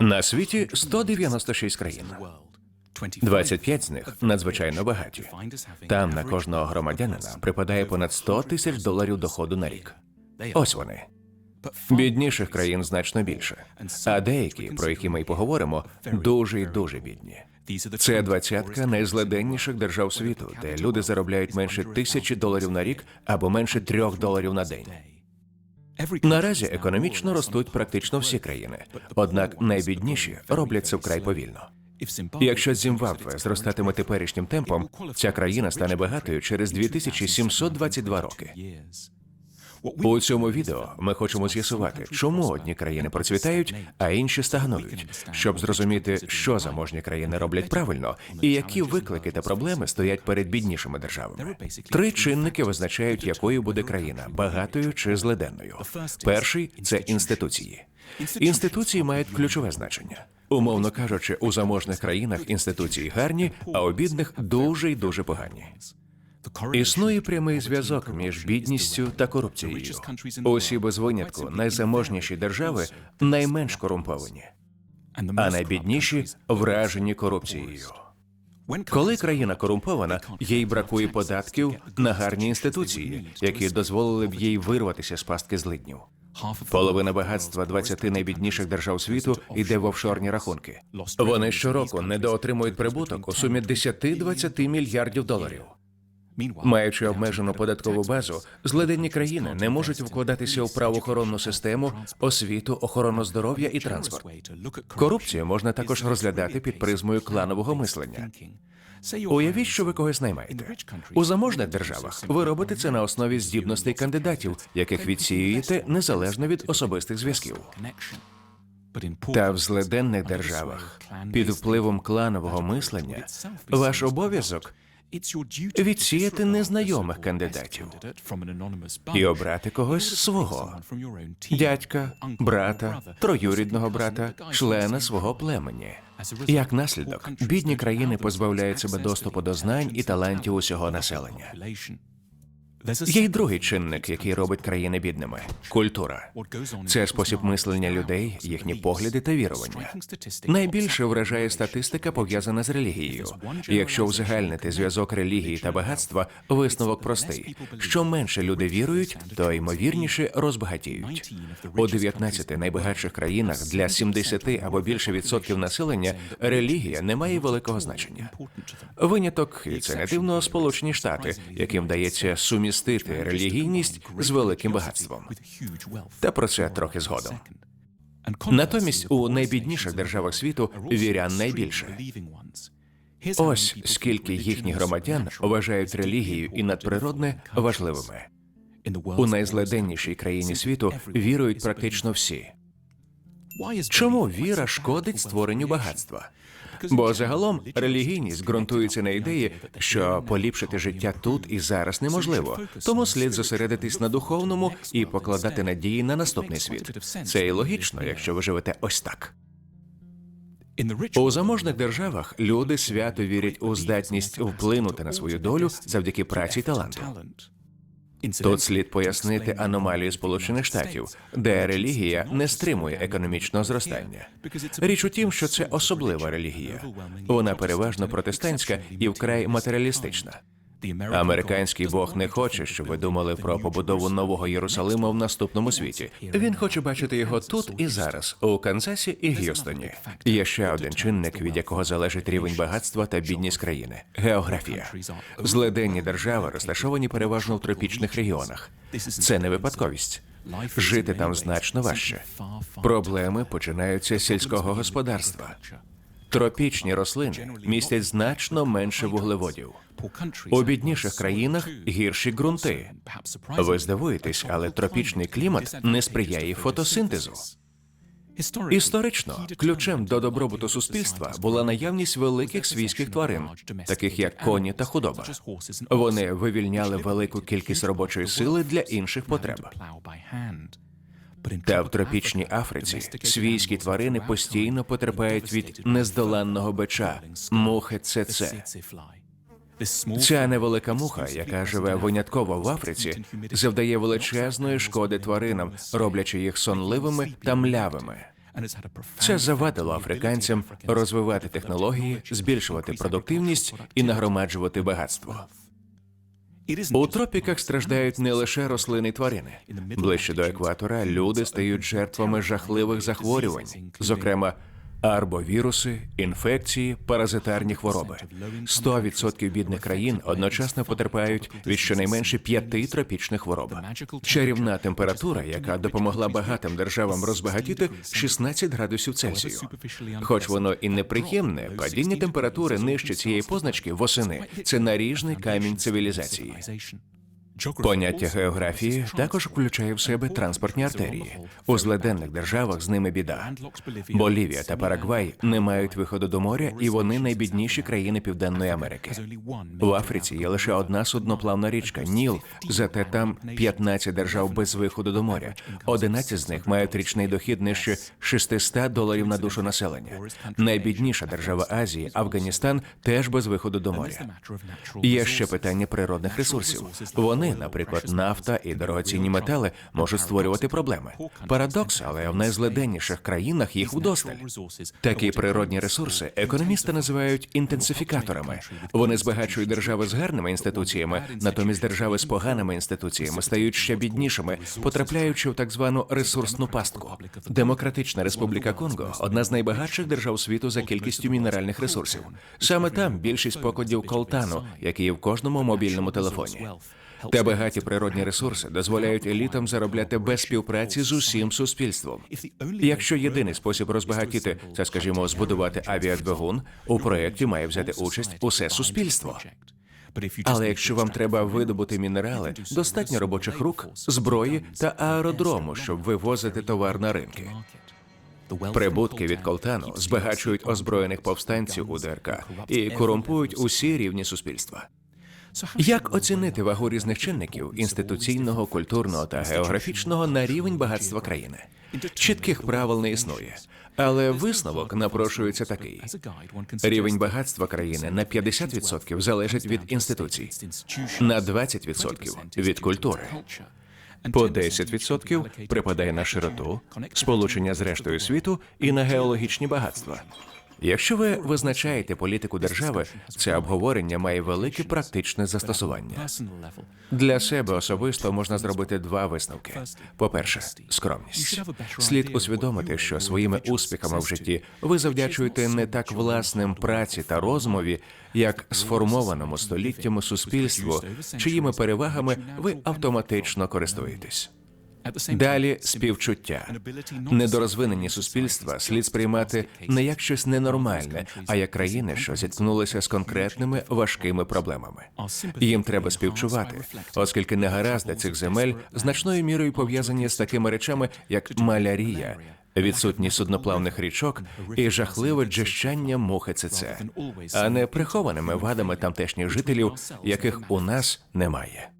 На світі 196 країн. 25 з них надзвичайно багаті. Там на кожного громадянина припадає понад 100 тисяч доларів доходу на рік. Ось вони. Бідніших країн значно більше. А деякі, про які ми й поговоримо, дуже й дуже бідні. Це двадцятка найзледенніших держав світу, де люди заробляють менше тисячі доларів на рік або менше трьох доларів на день. Наразі економічно ростуть практично всі країни, однак найбідніші роблять це вкрай повільно. Якщо Зімбабве зростатиме теперішнім темпом, ця країна стане багатою через 2722 роки. У цьому відео ми хочемо з'ясувати, чому одні країни процвітають, а інші стагнують, щоб зрозуміти, що заможні країни роблять правильно, і які виклики та проблеми стоять перед біднішими державами. Три чинники визначають, якою буде країна багатою чи злиденною. Перший це інституції. Інституції мають ключове значення. Умовно кажучи, у заможних країнах інституції гарні, а у бідних дуже й дуже погані. Існує прямий зв'язок між бідністю та корупцією. Усі без винятку найзаможніші держави найменш корумповані, а найбідніші вражені корупцією. Коли країна корумпована, їй бракує податків на гарні інституції, які дозволили б їй вирватися з пастки злиднів. Половина багатства 20 найбідніших держав світу йде в офшорні рахунки. Вони щороку недоотримують прибуток у сумі 10-20 мільярдів доларів. Маючи обмежену податкову базу, злиденні країни не можуть вкладатися у правоохоронну систему, освіту, охорону здоров'я і транспорт. Корупцію можна також розглядати під призмою кланового мислення. Уявіть, що ви когось наймаєте. У заможних державах ви робите це на основі здібностей кандидатів, яких відсіюєте незалежно від особистих зв'язків. Та в злиденних державах під впливом кланового мислення ваш обов'язок відсіяти незнайомих кандидатів. і обрати когось свого. дядька, брата, троюрідного брата, члена свого племені. Як наслідок, бідні країни позбавляють себе доступу до знань і талантів усього населення. Є й другий чинник, який робить країни бідними культура. Це спосіб мислення людей, їхні погляди та вірування. Найбільше вражає статистика, пов'язана з релігією. Якщо узагальнити зв'язок релігії та багатства, висновок простий: що менше люди вірують, то ймовірніше розбагатіють. У 19 найбагатших країнах для 70 або більше відсотків населення релігія не має великого значення. Виняток, і це не дивно, Сполучені Штати, яким дається сумістити релігійність з великим багатством. Та про це трохи згодом. Натомість у найбідніших державах світу вірян найбільше. Ось скільки їхніх громадян вважають релігію і надприродне важливими. У найзледеннішій країні світу вірують практично всі. Чому віра шкодить створенню багатства? Бо загалом релігійність ґрунтується на ідеї, що поліпшити життя тут і зараз неможливо, тому слід зосередитись на духовному і покладати надії на наступний світ. Це і логічно, якщо ви живете ось так. У заможних державах люди свято вірять у здатність вплинути на свою долю завдяки праці й таланту. Тут слід пояснити аномалію Сполучених Штатів, де релігія не стримує економічного зростання. Річ у тім, що це особлива релігія. Вона переважно протестантська і вкрай матеріалістична. Американський Бог не хоче, щоб ви думали про побудову нового Єрусалима в наступному світі. Він хоче бачити його тут і зараз, у Канзасі і Г'юстоні. Є ще один чинник, від якого залежить рівень багатства та бідність країни географія. Злиденні держави розташовані переважно в тропічних регіонах. Це не випадковість. Жити там значно важче. Проблеми починаються з сільського господарства. Тропічні рослини містять значно менше вуглеводів. У бідніших країнах гірші ґрунти. Ви здивуєтесь, але тропічний клімат не сприяє фотосинтезу. Історично ключем до добробуту суспільства була наявність великих свійських тварин, таких як коні та худоба. Вони вивільняли велику кількість робочої сили для інших потреб. Та в тропічній Африці свійські тварини постійно потерпають від нездоланного бича мухи ЦЦ. Ця невелика муха, яка живе винятково в Африці, завдає величезної шкоди тваринам, роблячи їх сонливими та млявими. Це завадило африканцям розвивати технології, збільшувати продуктивність і нагромаджувати багатство. У тропіках страждають не лише рослини й тварини. Ближче до екватора люди стають жертвами жахливих захворювань, зокрема арбовіруси, інфекції, паразитарні хвороби. 100% бідних країн одночасно потерпають від щонайменше п'яти тропічних хвороб. Чарівна температура, яка допомогла багатим державам розбагатіти 16 градусів Цельсію. Хоч воно і неприємне, падіння температури нижче цієї позначки восени це наріжний камінь цивілізації. Поняття географії також включає в себе транспортні артерії. У злиденних державах з ними біда. Болівія та Парагвай не мають виходу до моря, і вони найбідніші країни Південної Америки. В Африці є лише одна судноплавна річка Ніл, зате там 15 держав без виходу до моря. 11 з них мають річний дохід нижче 600 доларів на душу населення. Найбідніша держава Азії, Афганістан, теж без виходу до моря. Є ще питання природних ресурсів. Вони, наприклад, нафта і дорогоцінні метали можуть створювати проблеми. Парадокс, але в найзлиденніших країнах їх вдосталь. Такі природні ресурси економісти називають інтенсифікаторами. Вони збагачують держави з гарними інституціями, натомість держави з поганими інституціями стають ще біднішими, потрапляючи в так звану ресурсну пастку. Демократична Республіка Конго одна з найбагатших держав світу за кількістю мінеральних ресурсів. Саме там більшість покладів колтану, які є в кожному мобільному телефоні. Та багаті природні ресурси дозволяють елітам заробляти без співпраці з усім суспільством. Якщо єдиний спосіб розбагатіти це, скажімо, збудувати авіадвигун, у проєкті має взяти участь усе суспільство. Але якщо вам треба видобути мінерали, достатньо робочих рук, зброї та аеродрому, щоб вивозити товар на ринки. Прибутки від колтану збагачують озброєних повстанців у ДРК і корумпують усі рівні суспільства. Як оцінити вагу різних чинників інституційного, культурного та географічного на рівень багатства країни? Чітких правил не існує, але висновок напрошується такий: рівень багатства країни на 50% залежить від інституцій, на 20% – від культури. По 10% припадає на широту, сполучення з рештою світу і на геологічні багатства. Якщо ви визначаєте політику держави, це обговорення має велике практичне застосування. Для себе особисто можна зробити два висновки: по-перше, скромність. Слід усвідомити, що своїми успіхами в житті ви завдячуєте не так власним праці та розмові, як сформованому століттями суспільству, чиїми перевагами ви автоматично користуєтесь. Далі співчуття. Недорозвинені суспільства слід сприймати не як щось ненормальне, а як країни, що зіткнулися з конкретними важкими проблемами. Їм треба співчувати, оскільки негаразди цих земель значною мірою пов'язані з такими речами, як малярія. Відсутність судноплавних річок і жахливе джещання мухи ЦЦ, а не прихованими вадами тамтешніх жителів, яких у нас немає.